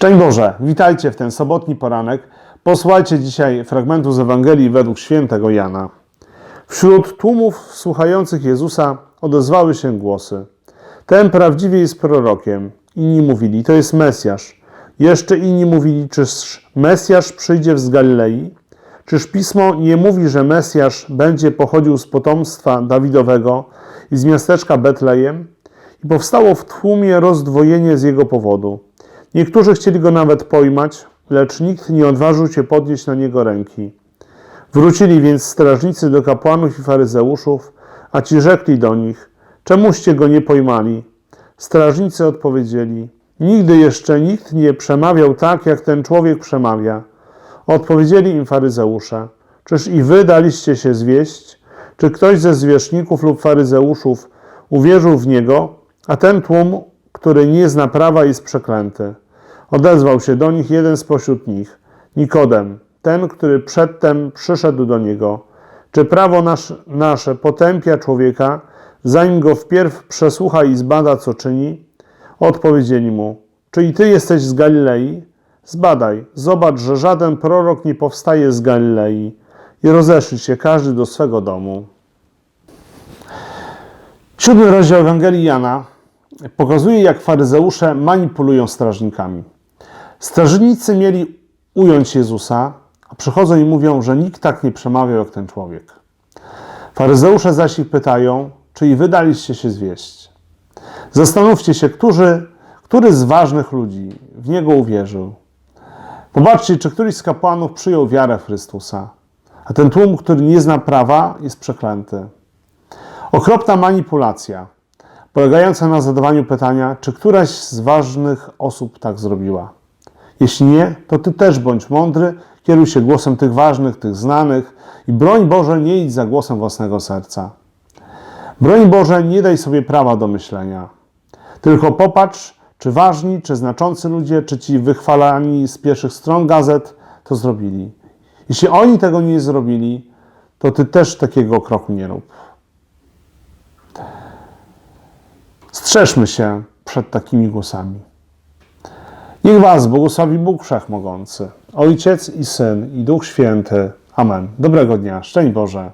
Szczęść Boże, witajcie w ten sobotni poranek. Posłuchajcie dzisiaj fragmentu z Ewangelii według świętego Jana. Wśród tłumów słuchających Jezusa odezwały się głosy. Ten prawdziwie jest prorokiem. Inni mówili, to jest Mesjasz. Jeszcze inni mówili, czyż Mesjasz przyjdzie z Galilei? Czyż Pismo nie mówi, że Mesjasz będzie pochodził z potomstwa Dawidowego i z miasteczka Betlejem? I powstało w tłumie rozdwojenie z jego powodu. Niektórzy chcieli go nawet pojmać, lecz nikt nie odważył się podnieść na niego ręki. Wrócili więc strażnicy do kapłanów i faryzeuszów, a ci rzekli do nich: Czemuście go nie pojmali? Strażnicy odpowiedzieli: Nigdy jeszcze nikt nie przemawiał tak, jak ten człowiek przemawia. Odpowiedzieli im faryzeusze: Czyż i wy daliście się zwieść? Czy ktoś ze zwierzchników lub faryzeuszów uwierzył w niego, a ten tłum, który nie zna prawa, jest przeklęty? Odezwał się do nich jeden spośród nich, Nikodem, ten, który przedtem przyszedł do niego. Czy prawo nasz, nasze potępia człowieka, zanim go wpierw przesłucha i zbada, co czyni? Odpowiedzieli mu, czy i ty jesteś z Galilei? Zbadaj, zobacz, że żaden prorok nie powstaje z Galilei. I rozeszli się każdy do swego domu. Siódmy rozdział Ewangelii Jana pokazuje, jak faryzeusze manipulują strażnikami. Strażnicy mieli ująć Jezusa, a przychodzą i mówią, że nikt tak nie przemawiał jak ten człowiek. Faryzeusze zaś ich pytają, czy i wydaliście się zwieść. Zastanówcie się, którzy, który z ważnych ludzi w Niego uwierzył. Popatrzcie, czy któryś z kapłanów przyjął wiarę Chrystusa, a ten tłum, który nie zna prawa, jest przeklęty. Okropna manipulacja, polegająca na zadawaniu pytania, czy któraś z ważnych osób tak zrobiła. Jeśli nie, to ty też bądź mądry, kieruj się głosem tych ważnych, tych znanych i broń Boże, nie idź za głosem własnego serca. Broń Boże, nie daj sobie prawa do myślenia. Tylko popatrz, czy ważni, czy znaczący ludzie, czy ci wychwalani z pierwszych stron gazet to zrobili. Jeśli oni tego nie zrobili, to ty też takiego kroku nie rób. Strzeżmy się przed takimi głosami. Niech Was błogosławi Bóg Wszechmogący, Ojciec i Syn i Duch Święty. Amen. Dobrego dnia. Szczęść Boże.